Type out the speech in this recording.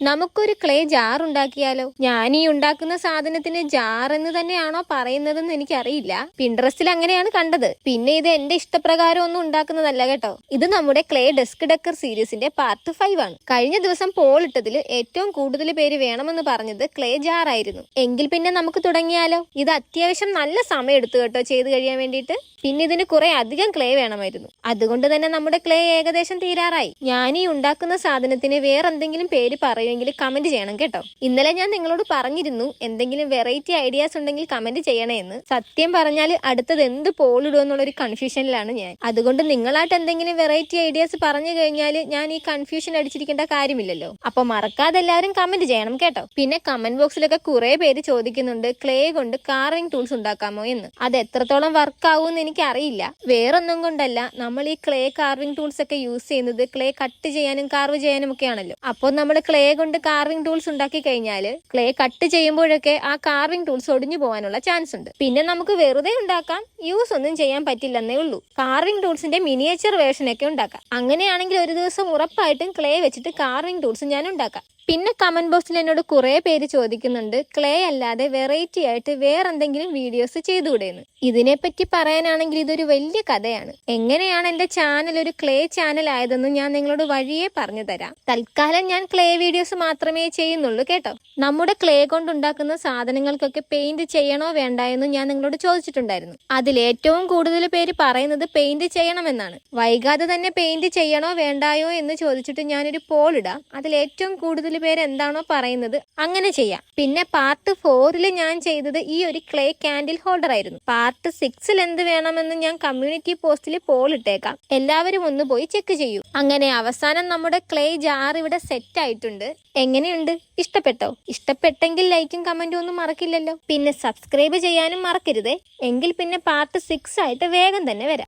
നമുക്കൊരു clay jar ഉണ്ടാക്കിയാലോ? ഞാൻ ഈ ഉണ്ടാക്കുന്ന സാധനത്തിന് ജാർ എന്ന് തന്നെയാണോ പറയുന്നതെന്ന് എനിക്കറിയില്ല. പിൻട്രസ്റ്റിൽ അങ്ങനെയാണ് കണ്ടത്. പിന്നെ ഇത് എന്റെ ഇഷ്ടപ്രകാരം ഒന്നും ഉണ്ടാക്കുന്നതല്ല കേട്ടോ. ഇത് നമ്മുടെ ക്ലേ ഡെസ്ക് ഡെക്കർ സീരീസിന്റെ പാർട്ട് ഫൈവ് ആണ്. കഴിഞ്ഞ ദിവസം പോൾ ഇട്ടതിൽ ഏറ്റവും കൂടുതൽ പേര് വേണമെന്ന് പറഞ്ഞത് ക്ലേ ജാർ ആയിരുന്നു. എങ്കിൽ പിന്നെ നമുക്ക് തുടങ്ങിയാലോ? ഇത് അത്യാവശ്യം നല്ല സമയം എടുത്തു കേട്ടോ ചെയ്ത് കഴിയാൻ വേണ്ടിയിട്ട്. പിന്നെ ഇതിന് കുറെ അധികം ക്ലേ വേണമായിരുന്നു. അതുകൊണ്ട് തന്നെ നമ്മുടെ ക്ലേ ഏകദേശം തീരാറായി. ഞാൻ ഈ ഉണ്ടാക്കുന്ന സാധനത്തിന് വേറെന്തെങ്കിലും പേര് പറയുമെങ്കിൽ കമന്റ് ചെയ്യണം കേട്ടോ. ഇന്നലെ ഞാൻ നിങ്ങളോട് പറഞ്ഞിരുന്നു എന്തെങ്കിലും വെറൈറ്റി ഐഡിയാസ് ഉണ്ടെങ്കിൽ കമന്റ് ചെയ്യണേ എന്ന് സത്യം പറഞ്ഞാൽ അടുത്തത് എന്ത് പോളിടും എന്നുള്ളൊരു കൺഫ്യൂഷനിലാണ് ഞാൻ. അതുകൊണ്ട് നിങ്ങളായിട്ട് എന്തെങ്കിലും വെറൈറ്റി ഐഡിയാസ് പറഞ്ഞു കഴിഞ്ഞാൽ ഞാൻ ഈ കൺഫ്യൂഷൻ അടിച്ചിരിക്കേണ്ട കാര്യമില്ലല്ലോ. അപ്പൊ മറക്കാതെ എല്ലാവരും കമന്റ് ചെയ്യണം കേട്ടോ. പിന്നെ കമന്റ് ബോക്സിലൊക്കെ കുറെ പേര് ചോദിക്കുന്നുണ്ട് ക്ലേ കൊണ്ട് കാർവിംഗ് ടൂൾസ് ഉണ്ടാക്കാമോ എന്ന്. അത് എത്രത്തോളം വർക്ക് എന്ന് എനിക്ക് അറിയില്ല വേറൊന്നും കൊണ്ടല്ല നമ്മൾ ഈ ക്ലേ കാർവിംഗ് ടൂൾസ് ഒക്കെ യൂസ് ചെയ്യുന്നത് ക്ലേ കട്ട് ചെയ്യാനും കാർവ് ചെയ്യാനും ഒക്കെയാണല്ലോ. അപ്പോൾ നമ്മൾ ക്ലേ കൊണ്ട് കാർവിംഗ് ടൂൾസ് ഉണ്ടാക്കി കഴിഞ്ഞാൽ ക്ലേ കട്ട് ചെയ്യുമ്പോഴൊക്കെ ആ കാർവിംഗ് ടൂൾസ് ഒടിഞ്ഞു പോകാനുള്ള ചാൻസ് ഉണ്ട്. പിന്നെ നമുക്ക് വെറുതെ ഉണ്ടാക്കാം യൂസ് ഒന്നും ചെയ്യാൻ പറ്റില്ലെന്നേ ഉള്ളൂ. കാർവിംഗ് ടൂൾസിന്റെ മിനിയേച്ചർ വേർഷൻ ഒക്കെ ഉണ്ടാക്കാം. അങ്ങനെയാണെങ്കിൽ ഒരു ദിവസം ഉറപ്പായിട്ടും ക്ലേ വെച്ചിട്ട് കാർവിംഗ് ടൂൾസ് ഞാൻ ഉണ്ടാക്കാം. പിന്നെ കമന്റ് ബോക്സിൽ എന്നോട് കുറെ പേര് ചോദിക്കുന്നുണ്ട് ക്ലേ അല്ലാതെ വെറൈറ്റി ആയിട്ട് വേറെ എന്തെങ്കിലും വീഡിയോസ് ചെയ്തുകൂടെയെന്ന് ഇതിനെപ്പറ്റി പറയാനാണെങ്കിൽ ഇതൊരു വലിയ കഥയാണ്. എങ്ങനെയാണ് എന്റെ ചാനൽ ഒരു ക്ലേ ചാനൽ ആയതെന്ന് ഞാൻ നിങ്ങളോട് വഴിയെ പറഞ്ഞു തരാം. തൽക്കാലം ഞാൻ ക്ലേ വീഡിയോസ് മാത്രമേ ചെയ്യുന്നുള്ളൂ കേട്ടോ. നമ്മുടെ ക്ലേ കൊണ്ടുണ്ടാക്കുന്ന സാധനങ്ങൾക്കൊക്കെ പെയിന്റ് ചെയ്യണോ വേണ്ട എന്ന് ഞാൻ നിങ്ങളോട് ചോദിച്ചിട്ടുണ്ടായിരുന്നു. അതിൽ ഏറ്റവും കൂടുതൽ പേര് പറയുന്നത് പെയിന്റ് ചെയ്യണമെന്നാണ്. വൈകാതെ തന്നെ പെയിന്റ് ചെയ്യണോ വേണ്ടായോ എന്ന് ചോദിച്ചിട്ട് ഞാനൊരു പോളിടാം അതിൽ ഏറ്റവും കൂടുതൽ പേര് എന്താണോ പറയുന്നത് അങ്ങനെ ചെയ്യാം. പിന്നെ പാർട്ട് ഫോറിൽ ഞാൻ ചെയ്തത് ഈ ഒരു ക്ലേ ക്യാൻഡിൽ ഹോൾഡർ ആയിരുന്നു. പാർട്ട് സിക്സിൽ എന്ത് വേണമെന്ന് ഞാൻ കമ്മ്യൂണിറ്റി പോസ്റ്റിൽ പോൾ ഇട്ടേക്കാം. എല്ലാവരും ഒന്ന് പോയി ചെക്ക് ചെയ്യൂ. അങ്ങനെ അവസാനം നമ്മുടെ ക്ലേ ജാർ ഇവിടെ സെറ്റ് ആയിട്ടുണ്ട്. എങ്ങനെയുണ്ട്? ഇഷ്ടപ്പെട്ടോ? ഇഷ്ടപ്പെട്ടെങ്കിൽ ലൈക്കും കമന്റും ഒന്നും മറക്കില്ലല്ലോ. പിന്നെ സബ്സ്ക്രൈബ് ചെയ്യാനും മറക്കരുതേ. എങ്കിൽ പിന്നെ പാർട്ട് സിക്സ് ആയിട്ട് വേഗം തന്നെ വരാം.